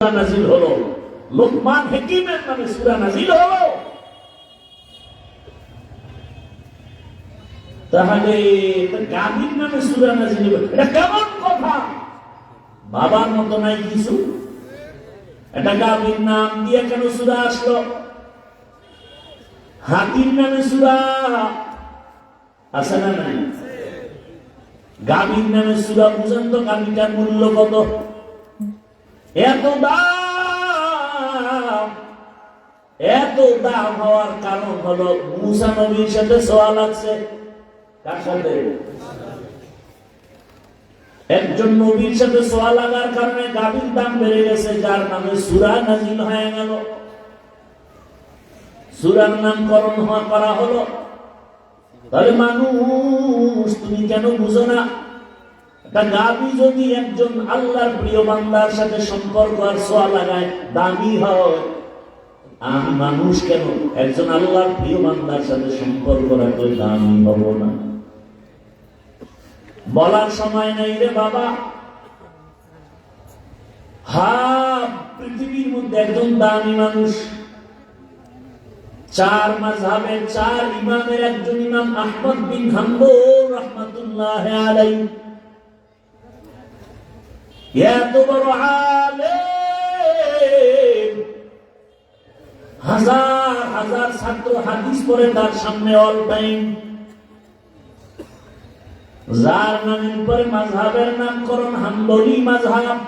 নাজিল হলো। লোকমান হেকিমের নামে সূরা নাজিল হলো। তাহলে গাভীর নামে সূরা নাজিল হলো। এটা কেমন কথা? বাবার মতো নাই কিছু? এটা গাভীর নাম দিয়ে কেন সূরা আসলো? হাতির নামে সূরা আছে না নাই? গাভীর নামে সূরা বুঝেন তো গাভীটার মূল্য কত? এত দাম এত দাম হওয়ার কারণ হলো মুসা নবীর সাথে সোয়া লাগছে। কার সাথে? একজন নবীর সাথে সোয়া লাগার কারণে গাভীর দাম বেড়ে গেছে, যার নামে সুরা নাজিল হয়ে গেল। সুরার নামকরণ হওয়া করা হলো। তাহলে মানুষ, তুমি কেন বুঝো না? গাবি যদি একজন আল্লাহর প্রিয় বান্দার সাথে সম্পর্ক আর সোয়া লাগায়, দামি হয়। আমি মানুষ কেন? একজন আল্লাহর প্রিয় বান্দার সাথে সম্পর্ক রাখলে দামি হব না। বলার সময় নেই রে বাবা। হা, পৃথিবীর মধ্যে একজন দামি মানুষ। চার মাযহাবের চার ইমামের একজন ইমাম আহমদ বিন হাম্বল রহমাতুল্লাহ আলাইহি। এত বড় আলেম হাজার হাজার ছাত্র হাদিস পড়ে তার সামনে অল যার নামের উপরে মাঝহাবের নামকরণ হাম্বলি মাঝহাব।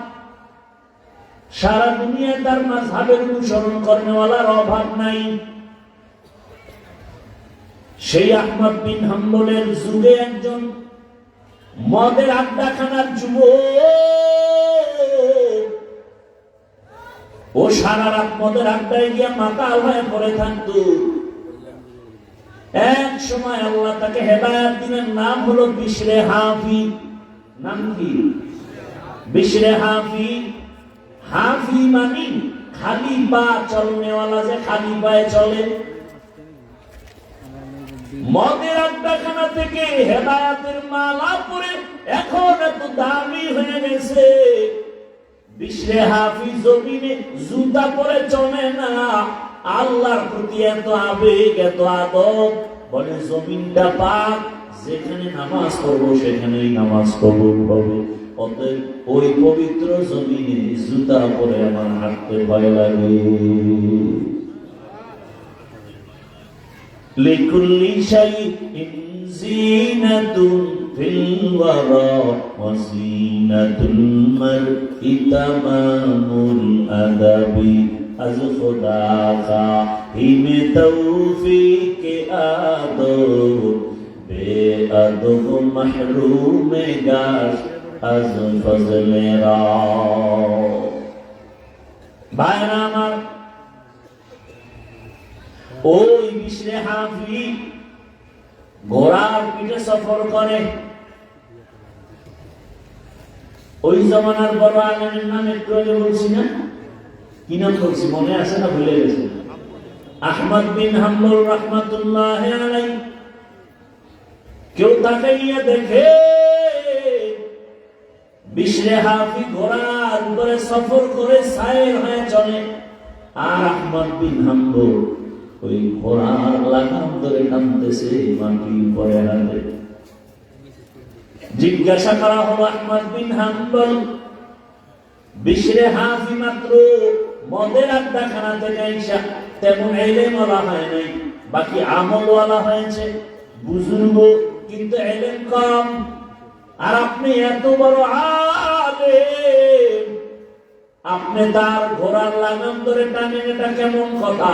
সারা দুনিয়ায় তার মাঝহাবের অনুসরণ করেওয়ালার অভাব নাই। সেই আহমদ বিন হাম্বলের যুগে একজন মদের আড্ডাখানার যুব ও সারা রাত মদের আড্ডায় গিয়া মাতাল হয়ে পড়ে থাকতো। এক সময় আল্লাহ তাকে হেদায়াত দিনের নাম হলো বিশরে হাফি। নাম কি? বিশরে হাফি। হাফি মানি খালি পা চলনেওয়ালা যে খালি পায়ে চলে। মদের আড্ডাখানা থেকে হেদায়াতের মালা পরে এখন এত দামি হয়ে গেছে। বিশ্বে হাফিজ জুতা পরে চলে না। আল্লাহর প্রতি এত আবেগ, এত আদব। বলে, জমিনটা পাক, যেখানে নামাজ পড়ব, সেখানেই নামাজ কবুল হবে। অতএব ওই পবিত্র জমিনে জুতা পরে আমার হাঁটতে ভয় লাগে। লিকুল্লি শাই ইনজিনাতুন في الورى وزينة المرء تمام الأدب از خدا خواهیم توفیق آدو بے ادب محروم گاش از فضل را বাইরা আমার ওই বিশ্রে হাফি ঘোড়ার পিঠে সফর করে। ওই জমানার বড় আলমের নাম একটু আগে বলছি না? কি নাম বলছি? মনে আছে না? ভুলে গেছে। আহমদ বিন হাম্বল রহমাতুল্লাহ আলাই কেউ দেখে, বিশ্রে হাফি ঘোড়ার উপরে সফর করে সায়ের হয়ে চলে। আর আহমদ বিন হাম্বল ওই ঘোড়ার লাগাম ধরে টানতেছে মাটি পরে হাতে জিজ্ঞাসা করা হলো আহমদ বিন হাম্বল বিশ্রে হাফি মাত্র মদের আড্ডাখানা থেকে আইসা তেমন এলেম বলা হয় নাই, বাকি আমল ওয়ালা হয়েছে। বুজুর্গ, কিন্তু এলেম কম। আর আপনি এত বড় আলেম, আপনি তার ঘোড়ার লাগাম ধরে টানেন, এটা কেমন কথা?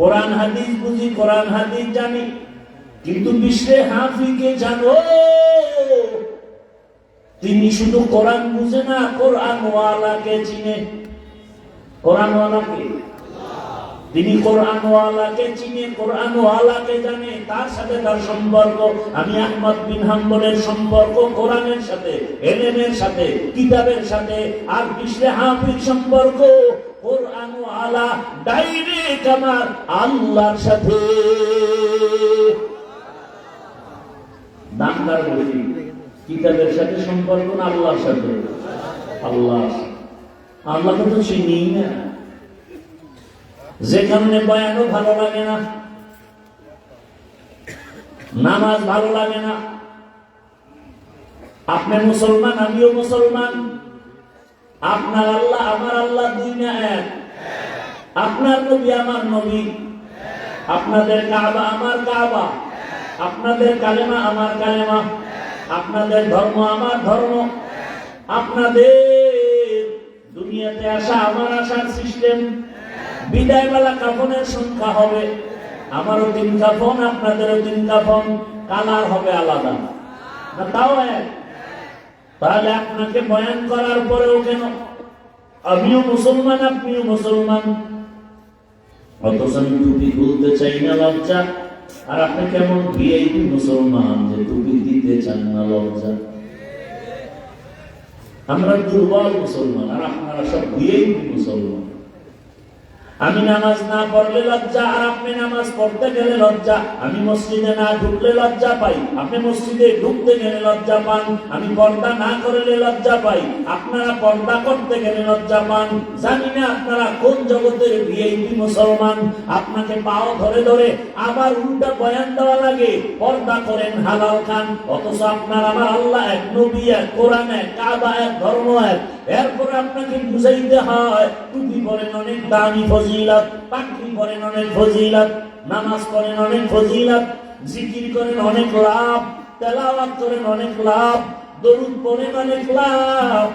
কোরআন হাদিস বুঝি, কোরআন হাদিস জানি। কিন্তু বিশ্বে হাফিকে জানো, তিনি শুধু কোরআন বুঝে না কোরআন ওয়ালাকে চিনে। কোরআন ওয়ালাকে তিনি কোরআন ওয়ালাকে চিনে কোরআন ওয়ালাকে জানে। তার সাথে তার সম্পর্ক, আমি আহমদ বিন হাম্বলের সম্পর্ক কোরআনের সাথে, এলেমের সাথে, কিতাবের সাথে, আর বিশ্বে হাফির সম্পর্ক। কোরআন ওয়ালা ডাইরেক্ট আমার আল্লাহর সাথে। দামদার বলি, কিতাবের সাথে সম্পর্ক না আল্লাহর সাথে? আল্লাহ আল্লাহকে তো চিনি না। যে কারণে বয়ানও ভালো লাগে না। নামাজ ভালো লাগে না। আপনি মুসলমান, আমিও মুসলমান। আপনার আল্লাহ, আমার আল্লাহ দুই না এক। আপনার নবী, আমার নবী। আপনাদের কাবা, আমার কাবা। আপনাদের কালেমা, আমার কালেমা। আপনাদের ধর্ম, আমার ধর্ম। আপনাদের দুনিয়াতে আসা, আমার আসার সিস্টেম বিদায় বেলা কাফনের সংখ্যা হবে। আমারও তিন কাফন, আপনাদেরও তিন কাফন। কালার হবে আলাদা। তাও এক। তাহলে আপনাকে বয়ান করার পরেও কেন? আমিও মুসলমান, আপনিও মুসলমান। অথচ আমি টুপি খুলতে চাই না, লজ্জা। আর আপনি কেমন ভিআইপি মুসলমান যে টুপি দিতে চান না, লজ্জা? আমরা দুর্বল মুসলমান, আর আপনারা সব ভিআইপি মুসলমান। আমি নামাজ না পড়লে লজ্জা, আর আপনি নামাজ পড়তে গেলে লজ্জা। আমি মসজিদে না ঢুকলে লজ্জা পাই। আপনি মসজিদে ঢুকতে গেলে লজ্জা পান। আমি পর্দা না করলে লজ্জা পাই। আপনারা পর্দা করতে গেলে লজ্জা পান। জানি না আপনারা কোন জগতের ভিআইপি মুসলমান। আপনাকে পাও ধরে ধরে আবার উল্টা বয়ান দেওয়া লাগে। পর্দা করেন হালাল খান। অথচ আপনার আমার আল্লাহ এক নবী, এক কোরআন, এক কাবা, এক ধর্ম, এক। এরপরে আপনাকে বুঝাইতে হয় টুপি পরেন অনেক দামি ফজিলত পাখি পরেন অনেক ফজিলত, নামাজ পড়েন অনেক ফজিলত, জিকির করেন অনেক লাভ, তেলাওয়াত করেন অনেক লাভ, দরুদ পড়েন অনেক লাভ।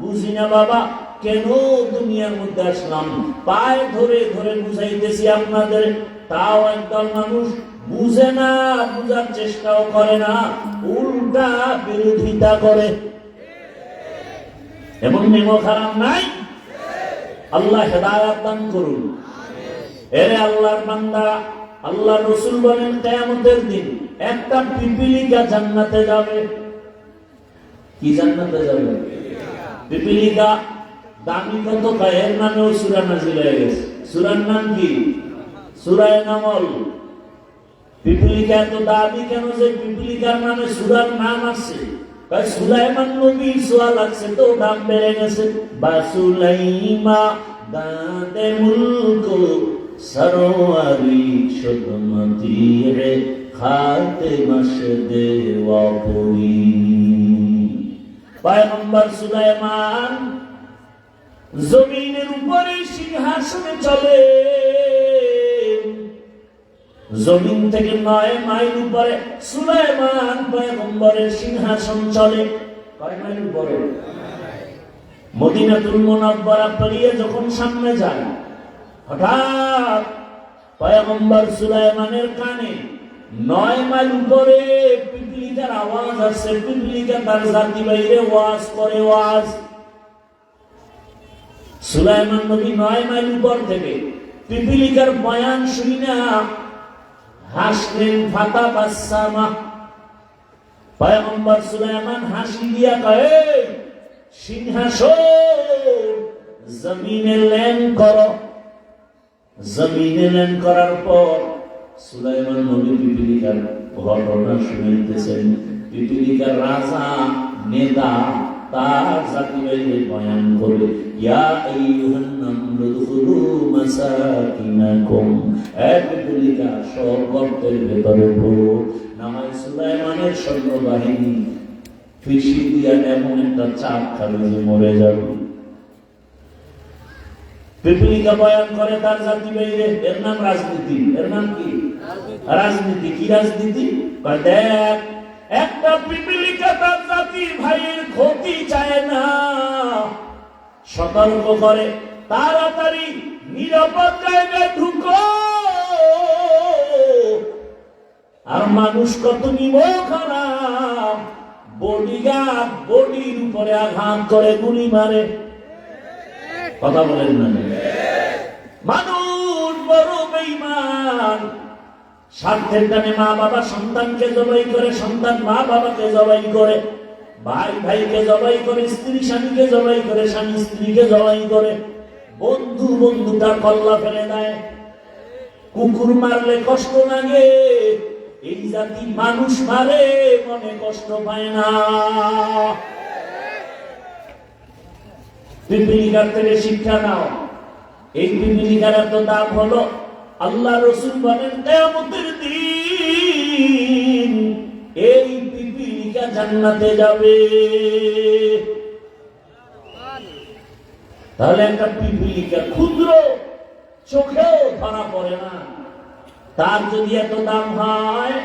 বুঝি না বাবা, কেন দুনিয়ার মধ্যে আসলাম? পায়ে ধরে ধরে বুঝাইতেছি আপনাদের, তাও একদল মানুষ বুঝে না, বুঝার চেষ্টাও করে না, উল্টা বিরোধিতা করে। এমন নেমো খারাপ নাই? আল্লাহ হেদায়াত দান করুন। এরে আল্লাহর বান্দা, আল্লাহ রসুল বলেন, কেয়ামতের দিন একটা পিপিলিকা জান্নাতে যাবে। কি জান্নাতে যাবে? পিপিলিকা দামি কত এর নামেও সুরা নাজিল হয়ে গেছে। সুরার নাম কি? সুরায় নামল। পিপিলিকা এত দামি কেন যে পিপিলিকার নামে সুরার নাম আছে? সুলাইমান নবীর সোয়া লাগছে তো দাম বেড়ে গেছে। বা সুলাইমা দাঁতে মুলক, সরোয়ারি সদমতি রে খাতে মাস দেওয়া পড়ি পয়গম্বর সুলাইমান, জমিনের উপরে সিংহাসনে চলে। জমিন থেকে নয় মাইল উপরে সুলাইমান পয়গম্বরের সিংহাসন চলে। কয় মাইল উপরে? মদিনাতুল মুনাব্বারা পেরিয়ে যখন সামনে যায়, হঠাৎ পয়গম্বর সুলাইমানের কানে নয় মাইল উপরে পিপলিকার আওয়াজ আসছে। পিপলিকা তার জাতি বাইরে ওয়াজ করে ওয়াজ। সুলাইমান নবী নয় মাইল উপর থেকে পিপিলিকার বয়ান শুনি না হাসলেন ফাতা বাসামা। পয়গম্বর সুলাইমান হাসি দিয়া কয়ে, সিংহাসন, জমিনে লেন করো। জমিনে লেন করার পর সুলাইমান নবী পিপিলিকার ঘটনা শুনাইতেছেন। পিপিলিকার রাজা, নেতা তার জাতি বাইরে বয়ান করে, ইয়া আইয়ুহান নামলু মাসাকিনাকুম এক পিপিলিকা সব ভেতরে ঢোক নামাই সুলাইমানের সৈন্যবাহিনী ফিসি দিয়া এমন একটা চাপ খাবে যে মরে যাবে। পিপিলিকা বয়ান করে, তার জাতি বাইরে এর নাম রাজনীতি। এর নাম কি? রাজনীতি। কি রাজনীতি? দেখ একটা পিপিলিকা তার জাতি ভাইয়ের ক্ষতি চায় না। সতর্ক করে, তাড়াতাড়ি নিরাপদ জায়গায় ঢুকো। আর মানুষ কত নিব খারাপ বডিগার্ড বডির উপরে আঘাত করে, গুলি মারে। কথা বলেন না। মানুষ বড় বেইমান স্বার্থের টানে মা বাবা সন্তানকে জবাই করে, সন্তান মা বাবাকে জবাই করে, ভাই ভাইকে জবাই করে, স্ত্রী স্বামীকে জবাই করে, স্বামী স্ত্রীকে জবাই করে, বন্ধু বন্ধুটা কল্লা ফেলে দেয়। কুকুর মারলে কষ্ট লাগে, এই জাতি মানুষ মারে, মনে কষ্ট পায় না। পিপিলিকার থেকে শিক্ষা নাও। এই পিপিলিকার এত দাম হলো আল্লাহ রসুল বলেন কেমতের দিন এই পিপিলিকা জান্নাতে যাবে। তাহলে একটা পিপিলিকা ক্ষুদ্র চোখেও ধরা পড়ে না। তার যদি এত দাম হয়,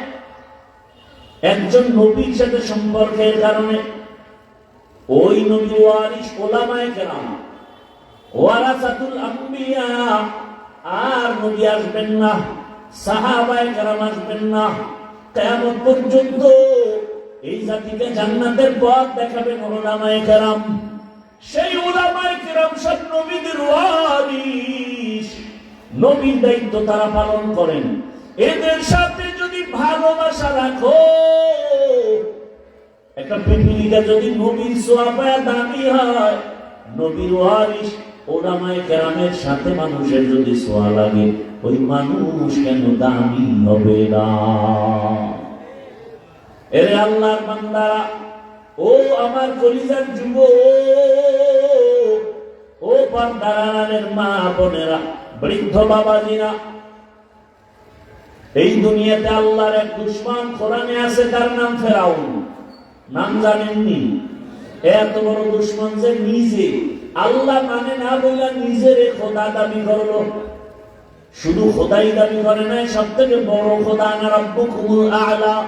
একজন নবীর সাথে সম্পর্কের কারণে ওই নবী ওয়ারিস ওলামায়ে কেরাম, ওয়ারাসাতুল আম্বিয়া আর নবী আসবেন না, সাহাবায়ে কেরাম আসবেন না। কিয়ামত পর্যন্ত এই জাতিকে জান্নাতের পথ দেখাবেন ওলামায়ে কেরাম। সেই ওলামায়ে কেরাম সব নবীদের ওয়ারিস নবীর দায়িত্ব তারা পালন করেন। এদের সাথে যদি ভালোবাসা রাখো, একটা পিপিলিকা যদি নবীর সোয়াপায়া দামি হয়, নবীর ওয়ারিস ওলামায়ে কেরামের সাথে মানুষের যদি সোয়া লাগে, ওই মানুষ কেন দামি হবে না? এরে আল্লাহর বান্দারা ও আমার কলিজার যুব ও পর্দারানের মা বোনেরা, বৃদ্ধ বাবাজিরা, এই দুনিয়াতে আল্লাহর এক দুশ্মন কোরআনে আছে, তার নাম ফেরাউন। নাম জানেননি? এত বড় দুশ্মন যে নিজে, আল্লাহ মানে না বললা নিজের খোদা দাবি করল। শুধু খোদাই দাবি করে নাই সব থেকে বড় খোদা না রব্বুকুমুল আলা।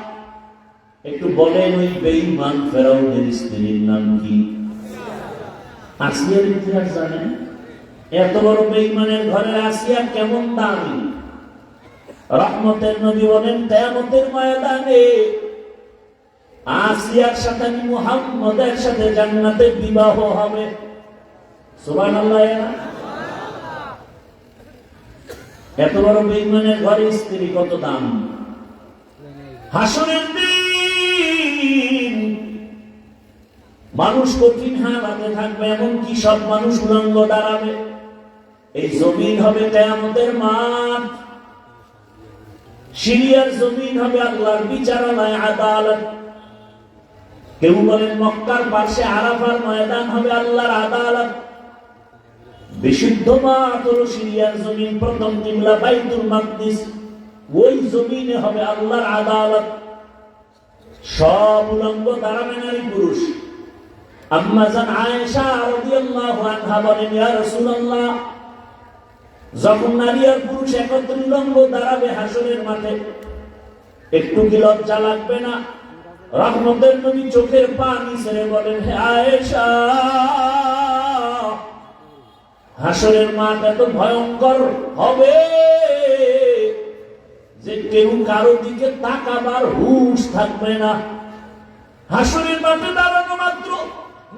একটু বলেন ওই বেঈমান ফেরাউনের স্ত্রীর নাম কি? আসিয়ার ইতিহাস জানেন? এত বড় বেঈমানের ঘরে আসিয়া কেমন দামি? রহমতের নবী বলেন, কেয়ামতের ময়দানে আসিয়ার সাথে মুহাম্মদের সাথে জান্নাতে বিবাহ হবে। এত বড় বেঈমানের ঘরে স্ত্রী কত দাম? হাসনের দিন। মানুষ কঠিন হালাতে থাকবে এমন কি সব মানুষ উলঙ্গ দাঁড়াবে। এই জমিন হবে কেয়ামতের মাঠ। সিরিয়ার জমিন হবে আল্লাহর বিচারালয়, আদালত। কেউ বলেন মক্কার পাশে আরাফার ময়দান হবে আল্লাহর আদালত। বিশুদ্ধ মাঠ হলো সিরিয়ার জমিন, প্রথম কিবলা বাইতুল মাকদিস। ওই জমিনে হবে আল্লাহর আদালত। সব উলঙ্গ দাঁড়াবে নারী পুরুষ আম্মাজান আয়েশা রাদিয়াল্লাহু আনহা বলেন, ইয়া রাসূলুল্লাহ, যখন নারী আর পুরুষ একত্র উলঙ্গ দাঁড়াবে হাসরের মাঠে, একটু কি লজ্জা লাগবে না? রহমতের নবী চোখের পানি ছেড়ে বলেন, হে আয়েশা, হাসরের মাঠ এত ভয়ঙ্কর হবে যে কেউ কারও দিকে তাকাবার হুশ থাকবে না। হাসরের মাঠে দাঁড়ানো মাত্র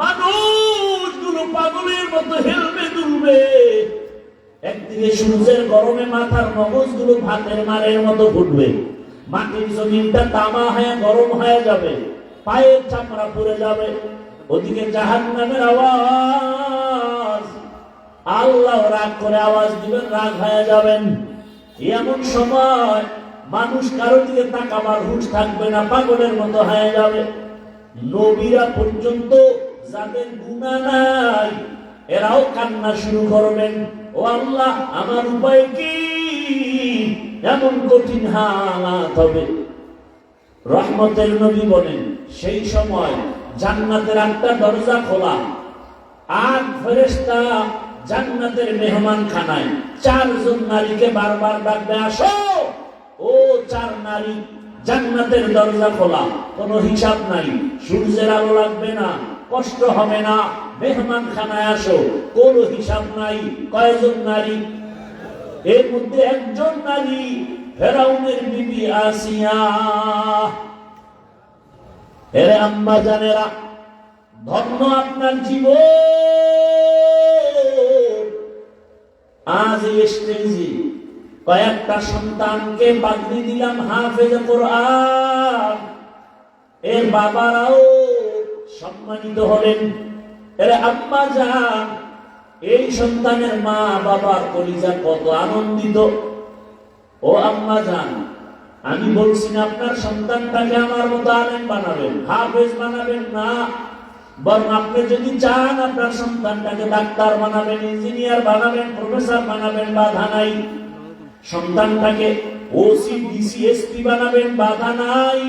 মানুষগুলো পাগলের মতো হেলবে দুলবে একদিকে সূর্যের গরমে মাথার মগজগুলো ভাতের মারের মতো ফুটবে। মাটির জমিনটা তামা হয়ে, গরম হয়ে যাবে। পায়ের চামড়া পড়ে যাবে। ওদিকে জাহান নামের আওয়াজ। আল্লাহ রাগ করে আওয়াজ দিবেন, রাগ হয়ে যাবেন। এমন সময় মানুষ কারও দিকে তাকাবার হুশ থাকবে না, পাগলের মতো হয়ে যাবে। নবীরা পর্যন্ত যাদের গুণা নাই, এরাও কান্না শুরু করবেন। ও আল্লাহ, আমার উপায় কি? এমন কঠিন হালাত হবে। রহমতের নবী বলেন, সেই সময় জান্নাতের একটা দরজা খোলা আর ফেরেস্তা জান্নাতের মেহমান খানায় চারজন নারীকে বারবার ডাকবে, আসো! ও চার নারী, জান্নাতের দরজা খোলা, কোনো হিসাব নাই, সূর্যের আলো লাগবে না, কষ্ট হবে না মেহমান খানায় আসো, কোনো হিসাব নাই, কয়জন নারী এর মধ্যে একজন নারী, ফেরাউনের বিবি আসিয়া। এরে আম্মা জানেরা, ধন্য আপনার জীবন। আজ স্টেজে কয়েকটা সন্তানকে পাগড়ি দিলাম হাফেজ কোরআন। এর বাবারাও সম্মানিত হলেন। এর আম্মা যান এই সন্তানের মা বাবা কলিজা কত আনন্দিত। ও আম্মা যান আমি বলছি না আপনার সন্তানটাকে আমার মতো আলেম বানাবেন, হাফেজ বানাবেন না। বরং আপনি যদি চান আপনার সন্তানটাকে ডাক্তার বানাবেন, ইঞ্জিনিয়ার বানাবেন, প্রফেসর বানাবেন, বাধা নাই। সন্তানটাকে ওসি ডিসি এসপি বানাবেন, বাধা নাই।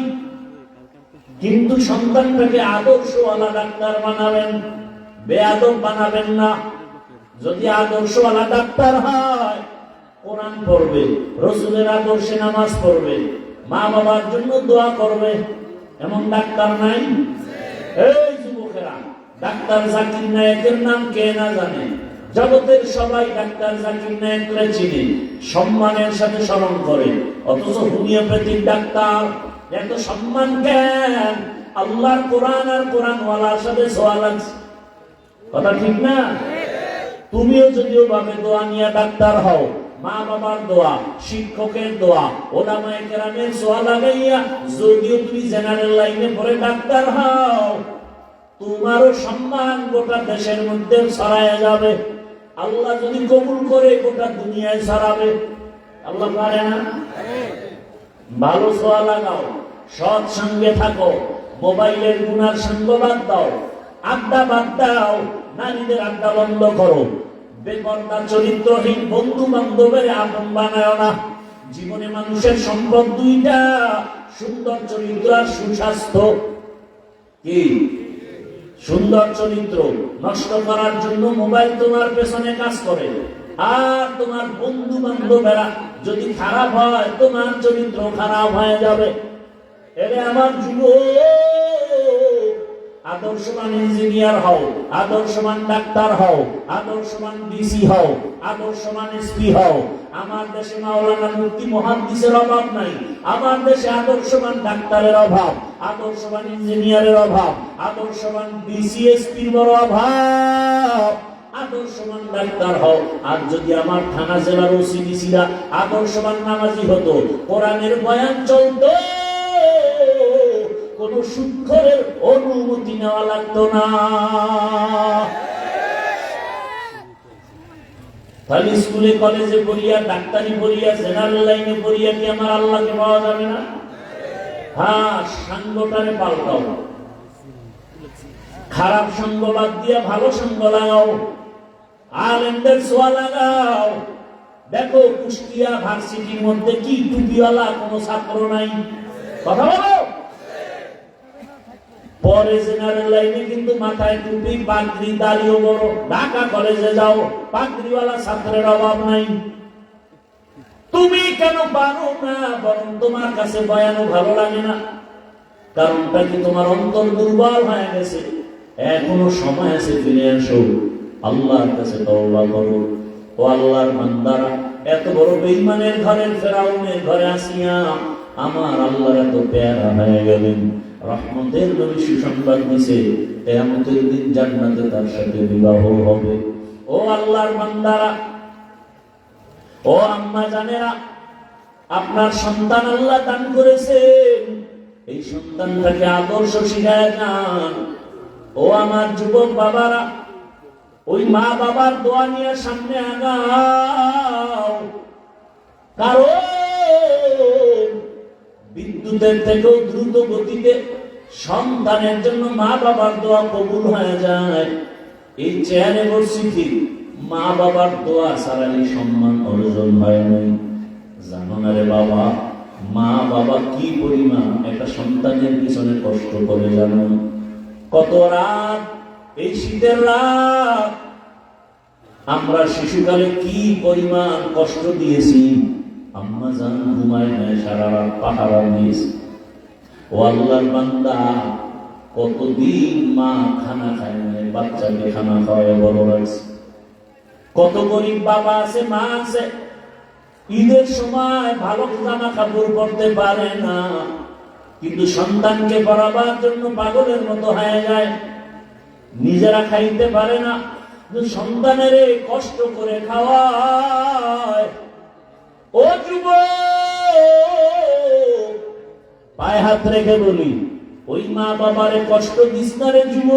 কিন্তু সন্তানটাকে আদর্শওয়ালা ডাক্তার বানাবেন বেআদব বানাবেন না। যদি আদর্শওয়ালা ডাক্তার হয়, কোরআন পড়বে, রসুলের আদর্শে নামাজ পড়বে, মা বাবার জন্য দোয়া করবে, এমন ডাক্তার নাই? এই যুবকেরা, ডাক্তার জাকির নায়কের নাম কে না জানে? জগতের সবাই ডাক্তার জাকির নায়করে চিনে, সম্মানের সাথে স্মরণ করে, অথচ হোমিওপ্যাথিক ডাক্তার, এত সম্মান কেন? আল্লাহর কোরআন আর কোরআন সাথে সোয়া লাগছে কথা ঠিক না? তুমিও যদিও ভাবে দোয়া নিয়ে ডাক্তার হও, মা বাবার দোয়া, শিক্ষকের দোয়া, ওলামায়ে কেরামের সোয়া লাগাইয়া যদিও তুমি জেনারেল লাইনে পড়ে ডাক্তার হও, তোমারও সম্মান গোটা দেশের মধ্যে ছড়ায় যাবে। আল্লাহ যদি কবুল করে, গোটা দুনিয়ায় ছড়াবে। আল্লাহ পারে না? ভালো সোয়া লাগাও, সৎ সঙ্গে থাকো, মোবাইলের গুনার সঙ্গ বাদ দাও আড্ডা বাদ দাও, নারীদের আড্ডা বন্ধ করো। বেপর্দা চরিত্রহীন বন্ধু বান্ধবের আপন বানায় না। জীবনে মানুষের সম্পদ দুইটা, সুন্দর চরিত্র আর সুস্বাস্থ্য। কি? সুন্দর চরিত্র নষ্ট করার জন্য মোবাইল তোমার পেছনে কাজ করে। আর তোমার বন্ধু বান্ধবেরা যদি খারাপ হয়, তোমার চরিত্র খারাপ হয়ে যাবে। এরে আমার যুব আদর্শবান ইঞ্জিনিয়ার হও আদর্শবান ডাক্তার হও আদর্শবান ডিসি হও আদর্শবান এসপি হও। আমার দেশে মাওলানা মুফতি মহাদ্দিসের অভাব নাই, আমার দেশে আদর্শবান ডাক্তারের অভাব আদর্শবান ইঞ্জিনিয়ারের অভাব আদর্শবান ডিসি এসপির বড় অভাব। আদর্শবান ডাক্তার হও, আর যদি আমার থানা জেলার ওসিডিসিরা আদর্শবান নামাজি হতো, কোরআনের বয়ান চলতো। কোন সুক্ষরের অনুমতি নেওয়া লাগতো না। তাহলে স্কুলে, কলেজে পড়িয়া, ডাক্তারি পড়িয়া, জেনারেল লাইনে পড়িয়া কি আমার আল্লাহকে পাওয়া যাবে না? হ্যাঁ সাঙ্গটারে পাল্টাও। খারাপ সঙ্গ বাদ দিয়া ভালো সঙ্গ লাগাও। আলেমদের সোয়া লাগাও। দেখো কুষ্টিয়া ভার্সিটির মধ্যে কি টুপিওয়ালা, কোনো ছাত্র নাই। কথা বলো? পরে জেনারেল লাইনে কিন্তু মাথায় টুপি, পাগড়ি দাড়িও বড়। ঢাকা কলেজে যাও, পাগড়িওয়ালা ছাত্রের অভাব নাই। তুমি কেন পারো না? বরং তোমার কাছে বয়ানো ভালো লাগে না। কারণটা কি তোমার অন্তর দুর্বল হয়ে গেছে? এখনও সময় আছে, ফিরে আসো আল্লাহর কাছে তওবা করো। ও আল্লাহর বান্দারা, এত বড় বেঈমানের ঘরের ফেরাউনের ঘরে আসিয়া আমার আল্লাহর এত পেয়ারা হয়ে গেলেন। রহমতের নবী সুসংবাদ দিছে, কেয়ামতের দিন জান্নাতে তার সাথে বিবাহ হবে। ও আল্লাহর বান্দারা, ও আম্মা জানেরা, আপনার সন্তান আল্লাহ দান করেছেন। এই সন্তানটাকে আদর্শ শিখায় যান ও আমার যুবক বাবারা, ওই মা বাবার দোয়া নিয়ে সামনে আগাও বিদ্যুতের থেকেও দ্রুত গতিতে সন্তানের জন্য মা বাবার দোয়া কবুল হয়ে যায়। এই চেয়ারে বসছি ঠিক মা বাবার দোয়া এই সম্মান অর্জন হয় নাই? জানো না রে বাবা মা বাবা কি পরিমাণ একটা সন্তানের পিছনে কষ্ট করে জানো? কত রাত, এই শীতের রাত, আমরা শিশুকালে কি পরিমাণ কষ্ট দিয়েছি? আম্মা জান ঘুমায় নেয় সারা রাত পাহারা দিয়েছি ও আল্লাহর বান্দা, কতদিন মা খানা খায় নাই, বাচ্চাকে খানা খাওয়ায় বড় রাখছে কত গরিব বাবা আছে, মা আছে। ঈদের সময় ভালো জামা কাপড় পরতে পারে না। কিন্তু সন্তানকে পড়াবার জন্য পাগলের মতো হয়ে যায়। নিজেরা খাইতে পারে না। সন্তানের কষ্ট করে খাওয়ায়। ও যুব পায়ে হাত রেখে বলি, ওই মা বাবারে কষ্ট দিস না রে যুব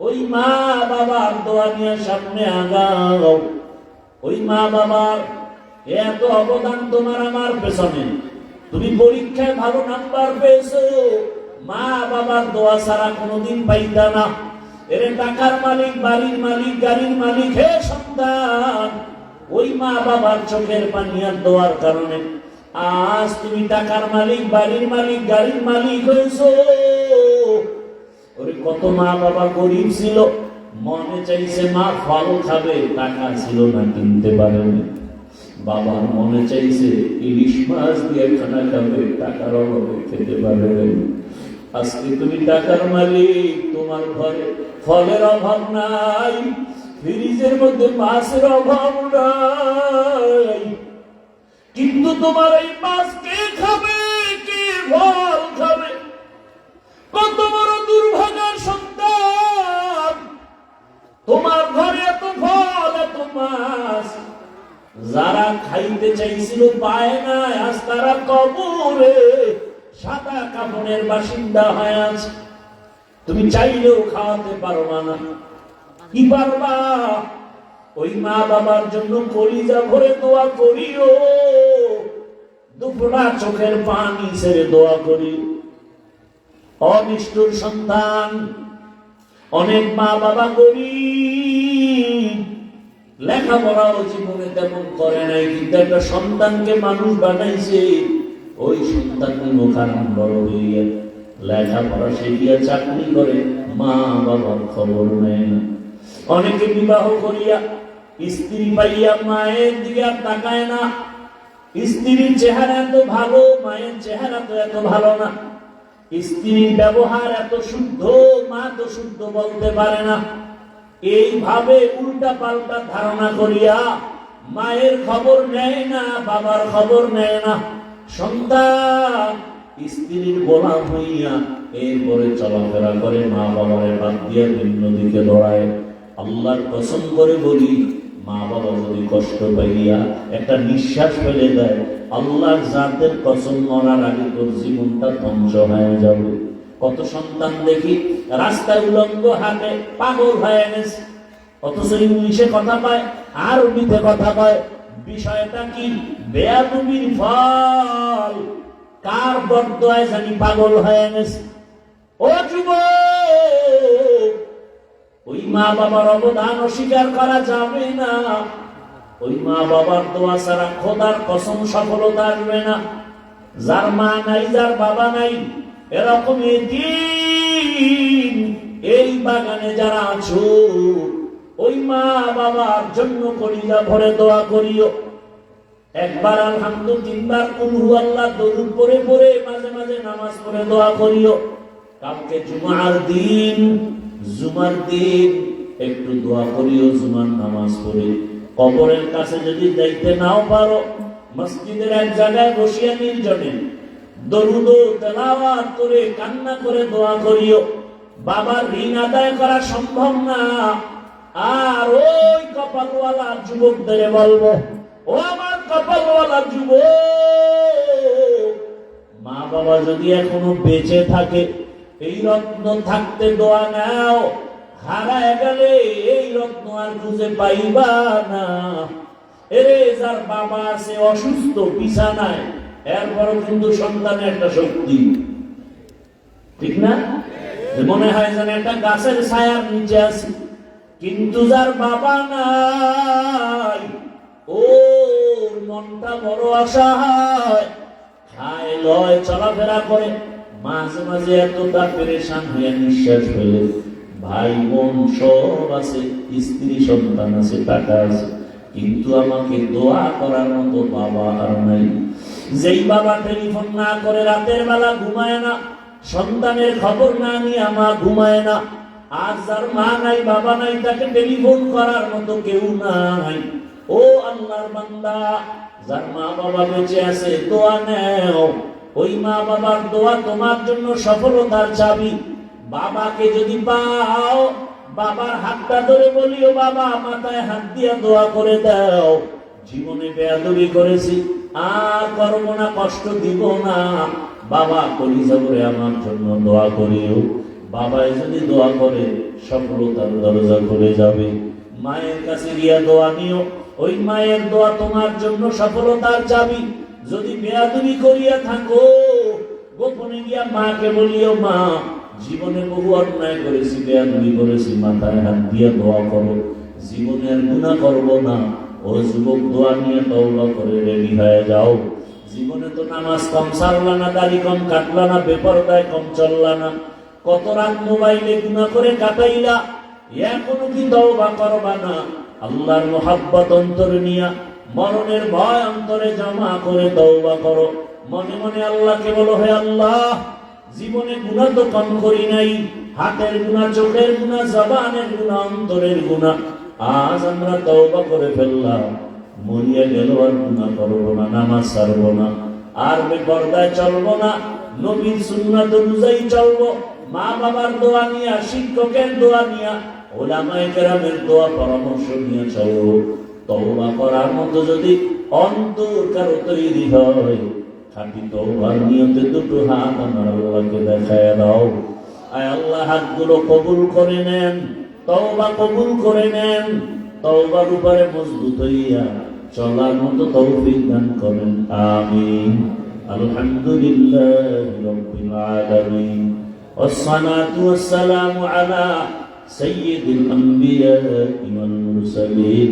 ওই মা বাবার দোয়া নিয়ে সামনে আগাও। ওই মা বাবার এত অবদান তোমার আমার পেছনে। তুমি পরীক্ষায় ভালো নাম্বার পেয়েছ। মা বাবার দোয়া ছাড়া কোনোদিন পাইতা না। এর টাকার মালিক, বাড়ির মালিক, গাড়ির মালিক, হে সন্তান। ওই মা বাবার চোখের পানি আর দোয়ার কারণে আজ তুমি টাকার মালিক, বাড়ির মালিক, গাড়ির মালিক হয়েছো। ওরে কত মা বাবা গরিব ছিল, মনে চাইছে মা ফল খাবে, টাকা ছিল না, কিনতে পারেনি। বাবার মনে চাইছে ইলিশ মাছ দিয়ে খানা খাবে, টাকার অভাবে খেতে পারবে আজকে তুমি টাকার মালিক, তোমার ঘরে ফলের অভাব নাই। ফ্রিজের মধ্যে মাছের অভাব নাই। কিন্তু তোমার এই মাছ কে খাবে, কে ফল খাবে? কত বড় দুর্ভাগার সন্তান। তোমার ঘরে এত ফল, এত মাছ যারা খাইতে চাইছিল পায় না আজ তারা কবরে সাদা কাপড়ের বাসিন্দা হয়ে আছে। তুমি চাইলেও খাওয়াতে পারবা না। কি পারবা ওই মা বাবার জন্য কলিজা ভরে দোয়া করিও। দুপুরা চোখের পানি ছেড়ে দোয়া করি। অনিষ্ঠুর সন্তান, অনেক মা বাবা গরিব। লেখাপড়াও জীবনে তেমন করে নাই, কিন্তু একটা সন্তানকে মানুষ বানাইছে। ওই সন্তান মুখারাম বড় হইয়া লেখাপড়া শিখিয়া চাকরি করে, মা বাবার খবর নেয়। না অনেকে বিবাহ করিয়া, স্ত্রী পাইয়া মায়ের দিকে আর তাকায় না। স্ত্রীর চেহারা এত ভালো, মায়ের চেহারা তো এত ভালো না। স্ত্রীর ব্যবহার এত শুদ্ধ, মা তো শুদ্ধ বলতে পারে না। এইভাবে উল্টা পাল্টা ধারণা করিয়া মায়ের খবর নেয় না, বাবার খবর নেয় না। সন্তান, স্ত্রীর গোলাম হইয়া এরপরে চলাফেরা করে মা বাবার বাদ দিয়ে ভিন্ন দিকে দৌড়ায়। আল্লাহর কসম করে বলি, মা বাবা যদি কষ্ট পাইয়া একটা নিঃশ্বাস ফেলে দেয়, আল্লাহর জাতের কসম মরার আগে তোর জীবনটা ধ্বংস হয়ে যাবে। কত সন্তান দেখি রাস্তায় উলঙ্গ হাতে পাগল হয়ে গেছে। অথচ ইংলিশে কথা পায়, আর আরবিতে কথা পায়, বিষয়টা কি? বেয়াদুবির ফল কার বর্দয় জানি পাগল হয়ে গেছে। ও যুবক! ওই মা বাবার অবদান অস্বীকার করা যাবে না। ওই মা বাবার দোয়া ছাড়া খোদার কসম সফলতা আসবে না। যার মা নাই, যার বাবা নাই এরকম এই বাগানে যারা আছো, ওই মা বাবার জন্য করিয়া ভরে দোয়া করিও। একবার আলহামদু, তিনবার কুলহু আল্লাহ, দরুদ পরে পরে মাঝে মাঝে নামাজ পড়ে দোয়া করিও। কালকে জুমার দিন জুমার দিন একটু দোয়া করিও, জুমার নামাজ পড়ে। কবরের কাছে যদি দেখতে নাও পারো, মসজিদের এক জায়গায় বসিয়া নির্জনে দরুদ তেলাওয়াত করে, কান্না করে দোয়া করিও। বাবার ঋণ আদায় করা সম্ভব না। আর ওই কপালওয়ালা যুবকদের বলব, ও আমার কপালওয়ালা যুবক মা বাবা যদি এখনও বেঁচে থাকে এই রত্ন থাকতে দোয়া নাও। হারায় গেলে এই রত্ন আর খুঁজে পাইবা না। এরে যার বাবা আছে অসুস্থ বিছানায় এরপরও কিন্তু সন্তানের একটা শক্তি। ঠিক না? মনে হয় যেন একটা গাছের ছায়ার নিচে আছে। কিন্তু যার বাবা নাই ও মনটা বড় অসহায়। খায় লয় চলাফেরা করে। মাঝে মাঝে এতটা পেরেশান হয়ে নিঃশ্বাস ফেলে। ভাই বোন সব আছে, স্ত্রী সন্তান আছে টাকা আছে। কিন্তু আমাকে দোয়া করার মতো বাবা আর নাই। যেই বাবা টেলিফোন না করে রাতের বেলা ঘুমায় না, সন্তানের খবর না নিয়ে মা ঘুমায় না, আর যার মা নাই, বাবা নাই, তাকে টেলিফোন করার মতো কেউ নাই। ও আল্লাহর বান্দা, যার মা বাবা বেঁচে আছে, দোয়া নেও। ওই মা বাবার দোয়া তোমার জন্য সফলতার চাবি। বাবাকে যদি পাও, বাবার হাতটা ধরে বলিও, বাবা, মাথায় হাত দিয়া দোয়া করে দাও। জীবনে বেয়াদবি করেছি, আর করব না, কষ্ট দিব না। বাবা করে আমার জন্য দোয়া করিও। বাবায় যদি দোয়া করে, সফলতার দরজা খুলে যাবে। মায়ের কাছে গিয়া দোয়া নিও। ওই মায়ের দোয়া তোমার জন্য সফলতার চাবি। যদি বেয়াদবি করিয়া থাকো, গোপনে গিয়া মাকে বলিও, মা, জীবনে বহু অন্যায় করেছি, বেয়াদবি করেছি, মাথায় হাত দিয়ে দোয়া করো। জীবনে আর গুণা করব না। ও যুবক, দোয়া নিয়ে তওবা করে রেডি হয়ে যাও। জীবনে তো নামাজ কম, সারলা না, দাড়ি কম, কাটলা না, বেপরদায় কম, চললা না। কত রাত মোবাইলে গুণা করে কাটাইলা, এখনও কি তওবা করবা না? আল্লাহর মোহাব্বত অন্তরে নিয়া মরণের ভয় অন্তরে জমা করে তওবা করো। মনে মনে আল্লাহকে বলো, হে আল্লাহ, জীবনে গুণা তো কম করি নাই। হাতের গুণা চোখের গুণা জবানের গুণা অন্তরের গুণা আজ আমরা তওবা করে ফেললাম। মরিয়া গেল আর গুণা করব না, নামাজ ছাড়বো না। আর বেপর্দায় চলবো না, নবীর সুন্নাত অনুযায়ী চলবো। মা বাবার দোয়া নিয়া, শিক্ষকের দোয়া নিয়া, ওলামায়ে কেরামের দোয়া পরামর্শ নিয়ে চলবো। তওবা করার মতো যদি অন্তর কারো তৈরি হয় খাঁটি তওবার নিয়তে দুটো হাত আমার আল্লাহকে দেখায় দাও আয় আল্লাহ হাতগুলো কবুল করে নেন তওবা কবুল করে নেন তওবার উপরে মজবুত হইয়া চলার মতো তৌফিক দান করেন আমিন আলহামদুলিল্লাহ রাব্বিল আলামিন والصلاة والسلام على سيد الأنبياء والمرسلين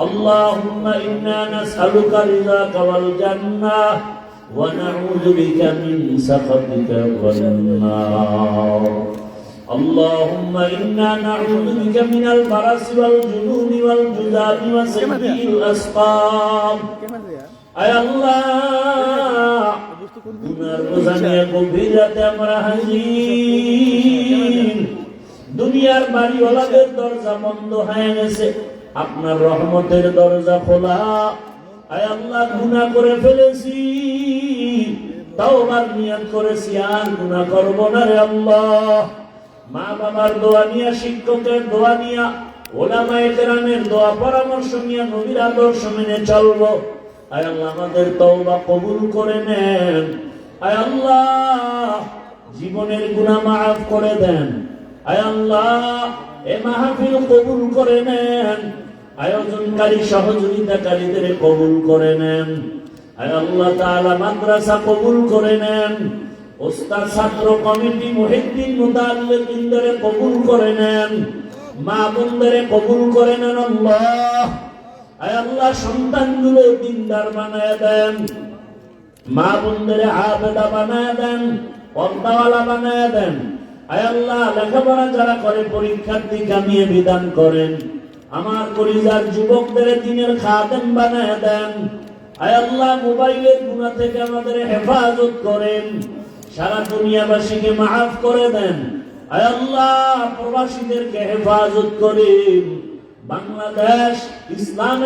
اللهم إنا نسألك رضاك والجنة ونعوذ بك من سخطك والنار اللهم إنا نعوذ بك من البرص والجنون والجذام وسيء الأسقام আয় আল্লাহ গুনার বোঝা নিয়ে গভীর রাতে আমরা হাজির দুনিয়ার বাড়িওয়ালাদের দরজা বন্ধ হয়ে গেছে আপনার রহমতের দরজা খোলা। আয় আল্লাহ, গুনাহ করে ফেলেছি। তাওবার নিয়ত করেছি, আর গুনাহ করব না রে আল্লাহ। মা বাবার দোয়া নিয়া, শিক্ষকের দোয়া নিয়া, ওলামায়ে কেরামের দোয়া, পরামর্শ নিয়ে, নবীর আদর্শ মেনে চলবো। আয় আল্লাহ, আমাদের তওবা কবুল করে নেন। আয় আল্লাহ, জীবনের গুনাহ মাফ করে দেন। আয় আল্লাহ এ মাহফিল কবুল করে নেন। আয়োজনকারী সহযোগিতাকারীদের কবুল করে নেন। আল্লাহ তাআলা মাদ্রাসা কবুল করে নেন। ওস্তাদ, ছাত্র, কমিটি, মুহিদ্দিন মুতাল্লিকিনদের কবুল করে নেন। মা বোনদের কবুল করে নেন আল্লাহ। আয় আল্লাহ সন্তানগুলো দিনদার বানায় দেন। মা বোনদের আবেদা বানায় দেন, পর্দাওয়ালা বানায় দেন। আল্লাহ, লেখাপড়া যারা করে পরীক্ষার্থী কামিয়ে বিধান করেন। আমার যুবকদের দিনের বানায় দেন। মোবাইলের গুণা থেকে আমাদের হেফাজত করেন। সারা দুনিয়াবাসীকে মাফ করে দেন। আয় আল্লাহ, প্রবাসীদেরকে হেফাজত করেন। বাংলাদেশ ইসলামের